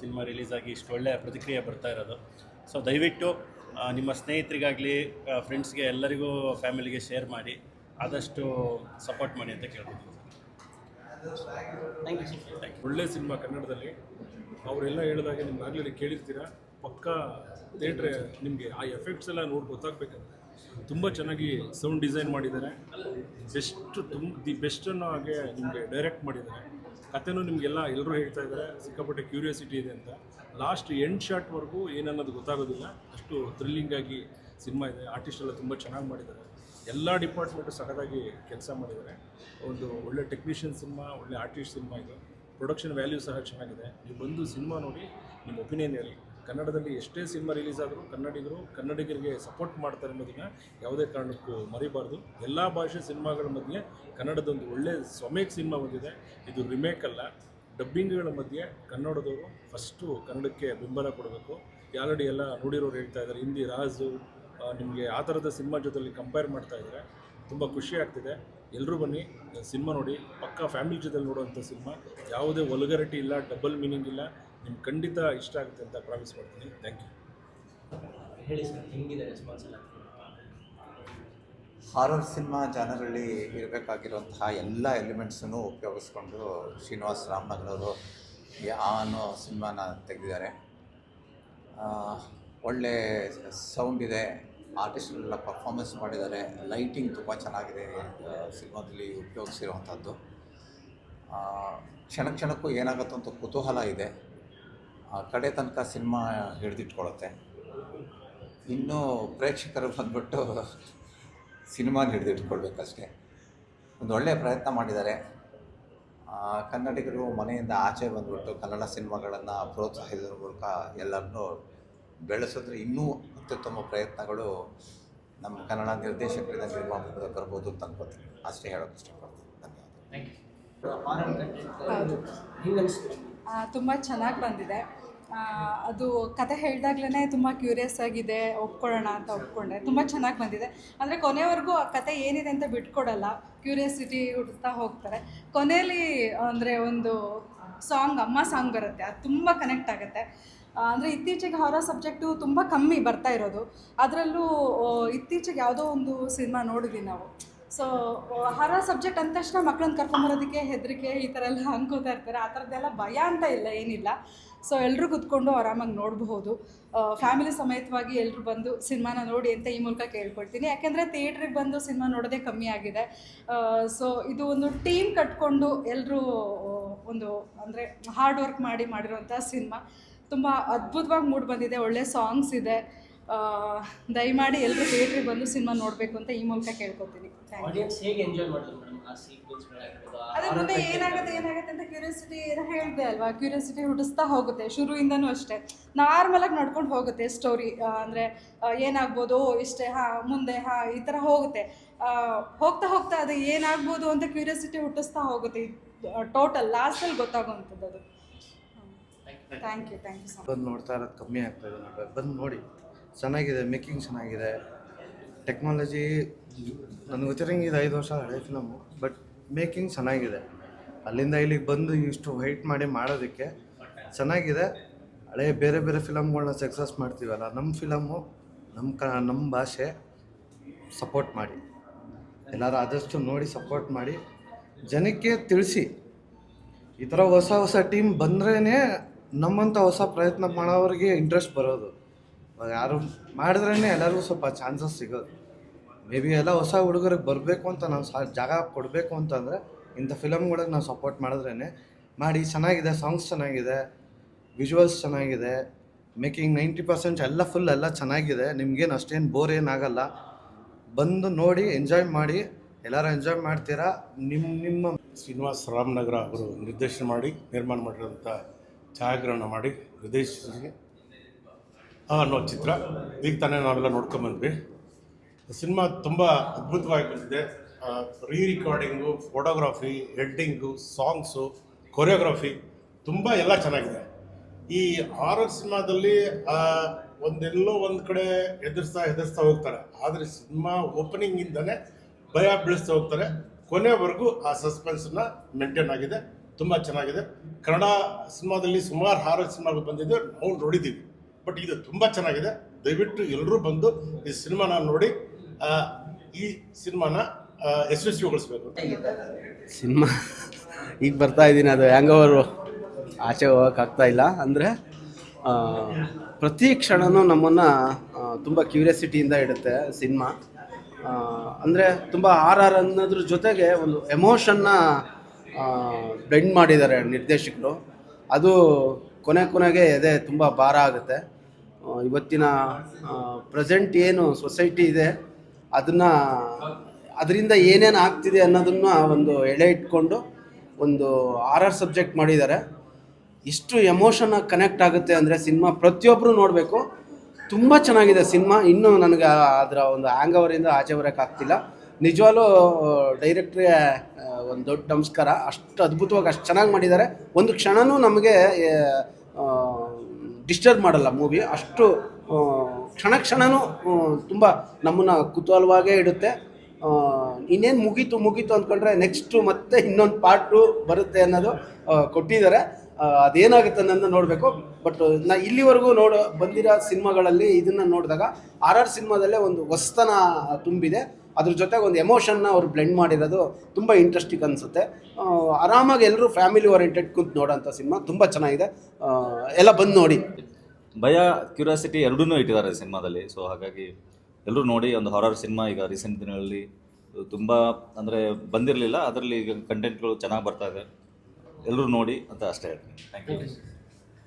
Cinema release ಆಗಿ ಇಷ್ಟು ಒಳ್ಳೆಯ ಪ್ರತಿಕ್ರಿಯೆ ಬರ್ತಾ ಇರೋದು. ಸೊ ದಯವಿಟ್ಟು ನಿಮ್ಮ ಸ್ನೇಹಿತರಿಗಾಗಲಿ ಫ್ರೆಂಡ್ಸ್ಗೆ ಎಲ್ಲರಿಗೂ ಫ್ಯಾಮಿಲಿಗೆ ಶೇರ್ ಮಾಡಿ ಆದಷ್ಟು ಸಪೋರ್ಟ್ ಮಾಡಿ ಅಂತ ಕೇಳ್ಬೋದು ಥ್ಯಾಂಕ್ ಯು ಸರ್ ಒಳ್ಳೆ ಸಿನಿಮಾ ಕನ್ನಡದಲ್ಲಿ. ಅವರೆಲ್ಲ ಹೇಳಿದಾಗ ನಿಮ್ಗೆ ಆಗಲೇ ಕೇಳಿರ್ತೀರಾ? ಪಕ್ಕಾ ಥಿಯೇಟ್ರೆ ನಿಮಗೆ ಆ ಎಫೆಕ್ಟ್ಸ್ ಎಲ್ಲ ನೋಡಿ ಗೊತ್ತಾಗಬೇಕಂದ್ರೆ ತುಂಬ ಚೆನ್ನಾಗಿ ಸೌಂಡ್ ಡಿಸೈನ್ ಮಾಡಿದ್ದಾರೆ. ಬೆಸ್ಟ್ ತುಂಬ ದಿ ಬೆಸ್ಟ್ ಅನ್ನೋ ಹಾಗೆ ನಿಮಗೆ ಡೈರೆಕ್ಟ್ ಮಾಡಿದ್ದಾರೆ. ಕಥೆನೂ ನಿಮಗೆಲ್ಲ ಎಲ್ಲರೂ ಹೇಳ್ತಾ ಇದ್ದಾರೆ. ಸಿಕ್ಕಾಪಟ್ಟೆ ಕ್ಯೂರಿಯಾಸಿಟಿ ಇದೆ ಅಂತ. ಲಾಸ್ಟ್ ಎಂಡ್ ಶಾಟ್ವರೆಗೂ ಏನನ್ನೋದು ಗೊತ್ತಾಗೋದಿಲ್ಲ. ಅಷ್ಟು ಥ್ರಿಲ್ಲಿಂಗ್ ಆಗಿ ಸಿನಿಮಾ ಇದೆ. ಆರ್ಟಿಸ್ಟ್ ಎಲ್ಲ ತುಂಬ ಚೆನ್ನಾಗಿ ಮಾಡಿದ್ದಾರೆ. ಎಲ್ಲ ಡಿಪಾರ್ಟ್ಮೆಂಟು ಸಖತ್ತಾಗಿ ಕೆಲಸ ಮಾಡಿದ್ದಾರೆ. ಒಂದು ಒಳ್ಳೆ ಟೆಕ್ನಿಷಿಯನ್ ಸಿನಿಮಾ, ಒಳ್ಳೆ ಆರ್ಟಿಸ್ಟ್ ಸಿನಿಮಾ ಇದು. ಪ್ರೊಡಕ್ಷನ್ ವ್ಯಾಲ್ಯೂ ಸಹ ಚೆನ್ನಾಗಿದೆ. ನೀವು ಬಂದು ಸಿನಿಮಾ ನೋಡಿ, ನಿಮ್ಮ ಒಪಿನಿಯನ್ ಹೇಳಿ. ಕನ್ನಡದಲ್ಲಿ ಎಷ್ಟೇ ಸಿನಿಮಾ ರಿಲೀಸ್ ಆದರೂ ಕನ್ನಡಿಗರು ಕನ್ನಡಿಗರಿಗೆ ಸಪೋರ್ಟ್ ಮಾಡ್ತಾರೆ ಅನ್ನೋದನ್ನ ಯಾವುದೇ ಕಾರಣಕ್ಕೂ ಮರಿಬಾರ್ದು. ಎಲ್ಲ ಭಾಷೆ ಸಿನಿಮಾಗಳ ಮಧ್ಯೆ ಕನ್ನಡದೊಂದು ಒಳ್ಳೆಯ ಸ್ವಮೇಕ್ ಸಿನಿಮಾ ಬಂದಿದೆ ಇದು ರಿಮೇಕ್ ಅಲ್ಲ ಡಬ್ಬಿಂಗ್ಗಳ ಮಧ್ಯೆ ಕನ್ನಡದವರು ಫಸ್ಟು ಕನ್ನಡಕ್ಕೆ ಬೆಂಬಲ ಕೊಡಬೇಕು. ಆಲ್ರೆಡಿ ಎಲ್ಲ ನೋಡಿರೋರು ಹೇಳ್ತಾ ಇದ್ದಾರೆ, ಹಿಂದಿ ರಾಜು ನಿಮಗೆ ಆ ಥರದ ಸಿನಿಮಾ ಜೊತೆಲಿ ಕಂಪೇರ್ ಮಾಡ್ತಾ ಇದ್ದಾರೆ. ತುಂಬ ಖುಷಿ ಆಗ್ತಿದೆ. ಎಲ್ಲರೂ ಬನ್ನಿ, ಸಿನಿಮಾ ನೋಡಿ, ಪಕ್ಕಾ ಫ್ಯಾಮಿಲಿ ಜೊತೆಲಿ ನೋಡುವಂಥ ಸಿನಿಮಾ. ಯಾವುದೇ ಒಲಗರಿಟಿ ಇಲ್ಲ ಡಬಲ್ ಮೀನಿಂಗ್ ಇಲ್ಲ. ನಿಮ್ಗೆ ಖಂಡಿತ ಇಷ್ಟ ಆಗುತ್ತೆ ಅಂತ ಪ್ರಾಮಿಸ್ ಮಾಡ್ತೀನಿ. ಥ್ಯಾಂಕ್ ಯು ಹೇಳಿ ಸರ್ ಹೆಂಗಿದೆ ರೆಸ್ಪಾನ್ಸ್ ಎಲ್ಲ? ಹಾರರ್ ಸಿನಿಮಾ ಜಾನರಲ್ಲಿ ಇರಬೇಕಾಗಿರುವಂತಹ ಎಲ್ಲ ಎಲಿಮೆಂಟ್ಸನ್ನು ಉಪಯೋಗಿಸ್ಕೊಂಡು ಶ್ರೀನಿವಾಸ್ ರಾಮನಗರವರು ಆ ಅನ್ನೋ ಸಿನಿಮಾನ ತೆಗೆದಿದ್ದಾರೆ. ಆ, ಒಳ್ಳೆ ಸೌಂಡ್ ಇದೆ ಆರ್ಟಿಸ್ಟ್ಗಳೆಲ್ಲ ಪರ್ಫಾರ್ಮೆನ್ಸ್ ಮಾಡಿದ್ದಾರೆ ಲೈಟಿಂಗ್ ತುಂಬ ಚೆನ್ನಾಗಿದೆ ಸಿನಿಮಾದಲ್ಲಿ ಉಪಯೋಗಿಸಿರುವಂಥದ್ದು ಆ, ಕ್ಷಣ ಕ್ಷಣಕ್ಕೂ ಏನಾಗುತ್ತೋ ಅಂತ ಕುತೂಹಲ ಇದೆ. ಕಡೆ ತನಕ ಸಿನಿಮಾ ಹಿಡಿದಿಟ್ಕೊಳ್ಳುತ್ತೆ ಇನ್ನೂ ಪ್ರೇಕ್ಷಕರು ಬಂದ್ಬಿಟ್ಟು ಸಿನಿಮಾನ ಹಿಡಿದಿಟ್ಕೊಳ್ಬೇಕಷ್ಟೇ. ಒಂದು ಒಳ್ಳೆಯ ಪ್ರಯತ್ನ ಮಾಡಿದ್ದಾರೆ. ಆ, ಕನ್ನಡಿಗರು ಮನೆಯಿಂದ ಆಚೆ ಬಂದ್ಬಿಟ್ಟು ಕನ್ನಡ ಸಿನಿಮಾಗಳನ್ನು ಪ್ರೋತ್ಸಾಹಿಸೋದ್ರ ಮೂಲಕ ಎಲ್ಲರನ್ನೂ ಬೆಳೆಸಿದ್ರೆ ಇನ್ನೂ ಅತ್ಯುತ್ತಮ ಪ್ರಯತ್ನಗಳು ನಮ್ಮ ಕನ್ನಡ ನಿರ್ದೇಶಕರಿಂದ ನಿರ್ಮಾಪಕರು ಬರ್ಬೋದು ಅಂತ ಅನ್ಕೋತೀನಿ. ಅಷ್ಟೇ ಹೇಳೋಕ್ಕೆ ಇಷ್ಟಪಡ್ತೀನಿ. ಧನ್ಯವಾದ ತುಂಬ ಚೆನ್ನಾಗಿ ಬಂದಿದೆ. ಅದು ಕತೆ ಹೇಳಿದಾಗ್ಲೇ ತುಂಬ ಕ್ಯೂರಿಯಸ್ ಆಗಿದೆ, ಒಪ್ಕೊಳ್ಳೋಣ ಅಂತ ಒಪ್ಕೊಂಡೆ. ತುಂಬ ಚೆನ್ನಾಗಿ ಬಂದಿದೆ. ಅಂದರೆ ಕೊನೆವರೆಗೂ ಆ ಕತೆ ಏನಿದೆ ಅಂತ ಬಿಟ್ಕೊಡಲ್ಲ. ಕ್ಯೂರಿಯಾಸಿಟಿ ಹುಡುಕ್ತಾ ಹೋಗ್ತಾರೆ. ಕೊನೆಯಲ್ಲಿ ಅಂದರೆ ಒಂದು ಸಾಂಗ್ ಅಮ್ಮ ಸಾಂಗ್ ಬರುತ್ತೆ. ಅದು ತುಂಬ ಕನೆಕ್ಟ್ ಆಗುತ್ತೆ. ಅಂದರೆ ಇತ್ತೀಚೆಗೆ ಹೊರ ಸಬ್ಜೆಕ್ಟು ತುಂಬ ಕಮ್ಮಿ ಬರ್ತಾ ಇರೋದು. ಅದರಲ್ಲೂ ಇತ್ತೀಚೆಗೆ ಯಾವುದೋ ಒಂದು ಸಿನಿಮಾ ನೋಡಿದ್ವಿ ನಾವು. ಸೊ ಹರ ಸಬ್ಜೆಕ್ಟ್ ಅಂದ ತಕ್ಷಣ ಮಕ್ಕಳನ್ನ ಕರ್ಕೊಂಬರೋದಕ್ಕೆ ಹೆದರಿಕೆ ಈ ಥರ ಎಲ್ಲ ಅನ್ಕೋತಾ ಇರ್ತಾರೆ. ಆ ಥರದ್ದೆಲ್ಲ ಭಯ ಅಂತ ಇಲ್ಲ, ಏನಿಲ್ಲ. ಸೊ ಎಲ್ಲರೂ ಕುತ್ಕೊಂಡು ಆರಾಮಾಗಿ ನೋಡಬಹುದು. ಫ್ಯಾಮಿಲಿ ಸಮೇತವಾಗಿ ಎಲ್ಲರೂ ಬಂದು ಸಿನಿಮಾನ ನೋಡಿ ಅಂತ ಈ ಮೂಲಕ ಕೇಳ್ಕೊಳ್ತೀನಿ. ಯಾಕೆಂದರೆ ಥಿಯೇಟ್ರಿಗೆ ಬಂದು ಸಿನಿಮಾ ನೋಡೋದೇ ಕಮ್ಮಿ ಆಗಿದೆ. ಸೊ ಇದು ಒಂದು ಟೀಮ್ ಕಟ್ಕೊಂಡು ಎಲ್ಲರೂ ಒಂದು ಅಂದರೆ ಹಾರ್ಡ್ ವರ್ಕ್ ಮಾಡಿ ಮಾಡಿರುವಂಥ ಸಿನಿಮಾ. ತುಂಬ ಅದ್ಭುತವಾಗಿ ಮೂಡ್ ಬಂದಿದೆ, ಒಳ್ಳೆ ಸಾಂಗ್ಸ್ ಇದೆ. ದಯಮಾಡಿ ಎಲ್ಲರೂ ಥಿಯೇಟ್ರಿಗೆ ಬಂದು ಸಿನಿಮಾ ನೋಡಬೇಕು ಅಂತ ಈ ಮೂಲಕ ಕೇಳ್ಕೊತೀನಿ ಥ್ಯಾಂಕ್ ಯು ಆಡಿಯನ್ಸ್ ಹೇಗೆ ಎಂಜಾಯ್ ಆ ಅದೇ ಮುಂದೆ ಏನಾಗುತ್ತೆ ಏನಾಗುತ್ತೆ ಅಂತ ಕ್ಯೂರಿಯಾಸಿಟಿ ಹೇಳಿದೆ ಅಲ್ವಾ? ಕ್ಯೂರಿಯಾಸಿಟಿ ಹುಟ್ಟಿಸ್ತಾ ಹೋಗುತ್ತೆ ಶುರುವಿಂದನೂ ಅಷ್ಟೇ. ನಾರ್ಮಲಾಗಿ ನಡ್ಕೊಂಡು ಹೋಗುತ್ತೆ ಸ್ಟೋರಿ ಅಂದರೆ ಏನಾಗ್ಬೋದು ಓ ಇಷ್ಟೇ ಹಾಂ ಮುಂದೆ ಹಾಂ ಈ ಥರ ಹೋಗುತ್ತೆ. ಹೋಗ್ತಾ ಹೋಗ್ತಾ ಅದು ಏನಾಗ್ಬೋದು ಅಂತ ಕ್ಯೂರಿಯಾಸಿಟಿ ಹುಟ್ಟಿಸ್ತಾ ಹೋಗುತ್ತೆ. ಟೋಟಲ್ ಲಾಸ್ಟಲ್ಲಿ ಗೊತ್ತಾಗುವಂಥದ್ದು ಅದು. ಥ್ಯಾಂಕ್ ಯು ಥ್ಯಾಂಕ್ ಯು ಬಂದು ನೋಡ್ತಾ ಇರೋದು ಕಮ್ಮಿ ಆಗ್ತಾ ಇದೆ ನೋಡ್ರಿ ಬಂದು ನೋಡಿ. ಚೆನ್ನಾಗಿದೆ ಮೇಕಿಂಗ್ ಚೆನ್ನಾಗಿದೆ. ಟೆಕ್ನಾಲಜಿ ನನಗೆ ಗೊತ್ತಿರಂಗೆ ಇದು ಐದು ವರ್ಷ ಹಳೆ ಫಿಲಮು ಬಟ್ ಮೇಕಿಂಗ್ ಚೆನ್ನಾಗಿದೆ. ಅಲ್ಲಿಂದ ಇಲ್ಲಿಗೆ ಬಂದು ಇಷ್ಟು ವೈಟ್ ಮಾಡಿ ಮಾಡೋದಕ್ಕೆ ಚೆನ್ನಾಗಿದೆ. ಹಳೆ ಬೇರೆ ಬೇರೆ ಫಿಲಮ್ಗಳನ್ನ ಸಕ್ಸಸ್ ಮಾಡ್ತೀವಲ್ಲ ನಮ್ಮ ಫಿಲಮು ನಮ್ಮ ಕ ನಮ್ಮ ಭಾಷೆ ಸಪೋರ್ಟ್ ಮಾಡಿ. ಎಲ್ಲರೂ ಆದಷ್ಟು ನೋಡಿ ಸಪೋರ್ಟ್ ಮಾಡಿ. ಜನಕ್ಕೆ ತಿಳಿಸಿ. ಈ ಥರ ಹೊಸ ಹೊಸ ಟೀಮ್ ಬಂದ್ರೇ ನಮ್ಮಂಥ ಹೊಸ ಪ್ರಯತ್ನ ಮಾಡೋವ್ರಿಗೆ ಇಂಟ್ರೆಸ್ಟ್ ಬರೋದು. ಯಾರು ಮಾಡಿದ್ರೇ ಎಲ್ಲರಿಗೂ ಸ್ವಲ್ಪ ಚಾನ್ಸಸ್ ಸಿಗೋದು. ಮೇ ಬಿ ಎಲ್ಲ ಹೊಸ ಹುಡುಗರಿಗೆ ಬರಬೇಕು ಅಂತ ನಾವು ಸಾ, ಜಾಗ ಕೊಡಬೇಕು ಅಂತಂದರೆ ಇಂಥ ಫಿಲಮ್ಗಳಿಗೆ ನಾವು ಸಪೋರ್ಟ್ ಮಾಡಿದ್ರೇ ಮಾಡಿ ಚೆನ್ನಾಗಿದೆ ಸಾಂಗ್ಸ್ ಚೆನ್ನಾಗಿದೆ ವಿಜುವಲ್ಸ್ ಚೆನ್ನಾಗಿದೆ ಮೇಕಿಂಗ್ ನೈಂಟಿ ಪರ್ಸೆಂಟ್ ಎಲ್ಲ ಫುಲ್ ಎಲ್ಲ ಚೆನ್ನಾಗಿದೆ, ನಿಮ್ಗೇನು ಅಷ್ಟೇನು ಬೋರ್ ಏನಾಗಲ್ಲ ಬಂದು ನೋಡಿ ಎಂಜಾಯ್ ಮಾಡಿ, ಎಲ್ಲರೂ ಎಂಜಾಯ್ ಮಾಡ್ತೀರಾ ನಿಮ್ಮ ನಿಮ್ಮ ಶ್ರೀನಿವಾಸ್ ರಾಮನಗರ ಅವರು ನಿರ್ದೇಶನ ಮಾಡಿ, ನಿರ್ಮಾಣ ಮಾಡಿರೋಂಥ ಛಾಯಾಗ್ರಹಣ ಮಾಡಿ ನಿರ್ದೇಶಿಸಿ ಅನ್ನೋ ಚಿತ್ರ. ಈಗ ತಾನೇ ನಾವೆಲ್ಲ ನೋಡ್ಕೊಂಬಂದ್ವಿ ಸಿನಿಮಾ ತುಂಬ ಅದ್ಭುತವಾಗಿ ಬಂದಿದೆ. Re recording photography editing songs choreography ತುಂಬ ಎಲ್ಲ ಚೆನ್ನಾಗಿದೆ. ಈ ಹಾರರ್ ಸಿನಿಮಾದಲ್ಲಿ ಒಂದೆಲ್ಲೋ ಒಂದು ಕಡೆ ಎದುರಿಸ್ತಾ ಎದುರಿಸ್ತಾ ಹೋಗ್ತಾರೆ. ಆದರೆ ಸಿನಿಮಾ ಓಪನಿಂಗಿಂದನೇ ಭಯ ಬೀಳಿಸ್ತಾ ಹೋಗ್ತಾರೆ. ಕೊನೆವರೆಗೂ ಆ ಸಸ್ಪೆನ್ಸನ್ನ ಮೇಂಟೈನ್ ಆಗಿದೆ. ತುಂಬ ಚೆನ್ನಾಗಿದೆ. ಕನ್ನಡ ಸಿನಿಮಾದಲ್ಲಿ ಸುಮಾರು ಹಾರರ್ ಸಿನಿಮಾಗಳು ಬಂದಿದ್ದು ನಾವು ನೋಡಿದ್ದೀವಿ ಬಟ್ ಇದು ತುಂಬ ಚೆನ್ನಾಗಿದೆ. ದಯವಿಟ್ಟು ಎಲ್ಲರೂ ಬಂದು ಈ ಸಿನಿಮಾನ ನೋಡಿ ಈ ಸಿನಿಮಾನ ಯಶಸ್ವಿಗೊಳಿಸ್ಬೇಕು. ಸಿನಿಮಾ, ಈಗ ಬರ್ತಾ ಇದ್ದೀನಿ ಅದು ಹ್ಯಾಂಗವರು ಆಚೆ ಹೋಗೋಕ್ಕಾಗ್ತಾ ಇಲ್ಲ. ಅಂದರೆ ಪ್ರತಿ ಕ್ಷಣನೂ ನಮ್ಮನ್ನು ತುಂಬ ಕ್ಯೂರಿಯಾಸಿಟಿಯಿಂದ ಇಡುತ್ತೆ ಸಿನಿಮಾ. ಅಂದರೆ ತುಂಬ ಆರ್ ಆರ್ ಅನ್ನೋದ್ರ ಜೊತೆಗೆ ಒಂದು ಎಮೋಷನ್ನ ಬ್ಲೆಂಡ್ ಮಾಡಿದ್ದಾರೆ ನಿರ್ದೇಶಕರು. ಅದು ಕೊನೆ ಕೊನೆಗೆ ಎದೆ ತುಂಬ ಭಾರ ಆಗುತ್ತೆ. ಇವತ್ತಿನ ಪ್ರೆಸೆಂಟ್ ಏನು ಸೊಸೈಟಿ ಇದೆ, ಅದನ್ನು, ಅದರಿಂದ ಏನೇನು ಆಗ್ತಿದೆ ಅನ್ನೋದನ್ನು ಒಂದು ಎಳೆ ಇಟ್ಕೊಂಡು ಒಂದು ಆರ್ ಆರ್ ಸಬ್ಜೆಕ್ಟ್ ಮಾಡಿದ್ದಾರೆ. ಎಷ್ಟು ಎಮೋಷನ್ ಕನೆಕ್ಟ್ ಆಗುತ್ತೆ ಅಂದರೆ ಸಿನಿಮಾ ಪ್ರತಿಯೊಬ್ಬರು ನೋಡಬೇಕು. ತುಂಬ ಚೆನ್ನಾಗಿದೆ ಸಿನಿಮಾ. ಇನ್ನೂ ನನಗೆ ಅದರ ಒಂದು ಹ್ಯಾಂಗ್ ಓವರಿಂದ ಆಚೆ ಬರೋಕ್ಕಾಗ್ತಿಲ್ಲ ನಿಜವಾಗ್ಲೂ, ಡೈರೆಕ್ಟ್ರಿಗೆ ಒಂದು ದೊಡ್ಡ ನಮಸ್ಕಾರ. ಅಷ್ಟು ಅದ್ಭುತವಾಗಿ, ಅಷ್ಟು ಚೆನ್ನಾಗಿ ಮಾಡಿದ್ದಾರೆ. ಒಂದು ಕ್ಷಣವೂ ನಮಗೆ ಡಿಸ್ಟರ್ಬ್ ಮಾಡಲ್ಲ ಮೂವಿ. ಅಷ್ಟು ಕ್ಷಣ ಕ್ಷಣವೂ ತುಂಬ ನಮ್ಮನ್ನು ಕುತೂಹಲವಾಗೇ ಇಡುತ್ತೆ. ಇನ್ನೇನು ಮುಗೀತು ಮುಗೀತು ಅಂದ್ಕೊಂಡ್ರೆ, ನೆಕ್ಸ್ಟು ಮತ್ತೆ ಇನ್ನೊಂದು ಪಾರ್ಟು ಬರುತ್ತೆ ಅನ್ನೋದು ಕೊಟ್ಟಿದ್ದಾರೆ. ಅದೇನಾಗುತ್ತೆ ಅನ್ನೋದನ್ನ ನೋಡಬೇಕು. ಬಟ್ ನಾ ಇಲ್ಲಿವರೆಗೂ ನೋಡ, ಬಂದಿರೋ ಸಿನಿಮಾಗಳಲ್ಲಿ ಇದನ್ನು ನೋಡಿದಾಗ ಆರ್ ಆರ್ ಸಿನಿಮಾದಲ್ಲೇ ಒಂದು ಹೊಸ್ತನ ತುಂಬಿದೆ. ಅದ್ರ ಜೊತೆಗೆ ಒಂದು ಎಮೋಷನ್ನ ಅವ್ರು ಬ್ಲೆಂಡ್ ಮಾಡಿರೋದು ತುಂಬ ಇಂಟ್ರೆಸ್ಟಿಂಗ್ ಅನಿಸುತ್ತೆ. ಆರಾಮಾಗಿ ಎಲ್ಲರೂ ಫ್ಯಾಮಿಲಿ ಓರಿಯೆಂಟೆಡ್ ಕುಂತು ನೋಡೋಂಥ ಸಿನಿಮಾ ತುಂಬ ಚೆನ್ನಾಗಿದೆ. ಎಲ್ಲ ಬಂದು ನೋಡಿ. ಭಯ ಕ್ಯೂರಿಯಾಸಿಟಿ ಎರಡೂ ಇಟ್ಟಿದ್ದಾರೆ ಸಿನಿಮಾದಲ್ಲಿ. ಸೊ ಹಾಗಾಗಿ ಎಲ್ಲರೂ ನೋಡಿ, ಒಂದು ಹಾರರ್ ಸಿನಿಮಾ ಈಗ ರೀಸೆಂಟ್ ದಿನಗಳಲ್ಲಿ. ತುಂಬ ಅಂದರೆ ಬಂದಿರಲಿಲ್ಲ, ಅದರಲ್ಲಿ ಈಗ ಕಂಟೆಂಟ್ಗಳು ಚೆನ್ನಾಗಿ ಬರ್ತಾ ಇದೆ. ಎಲ್ಲರೂ ನೋಡಿ ಅಂತ ಅಷ್ಟೇ ಹೇಳ್ತೀನಿ. Thank you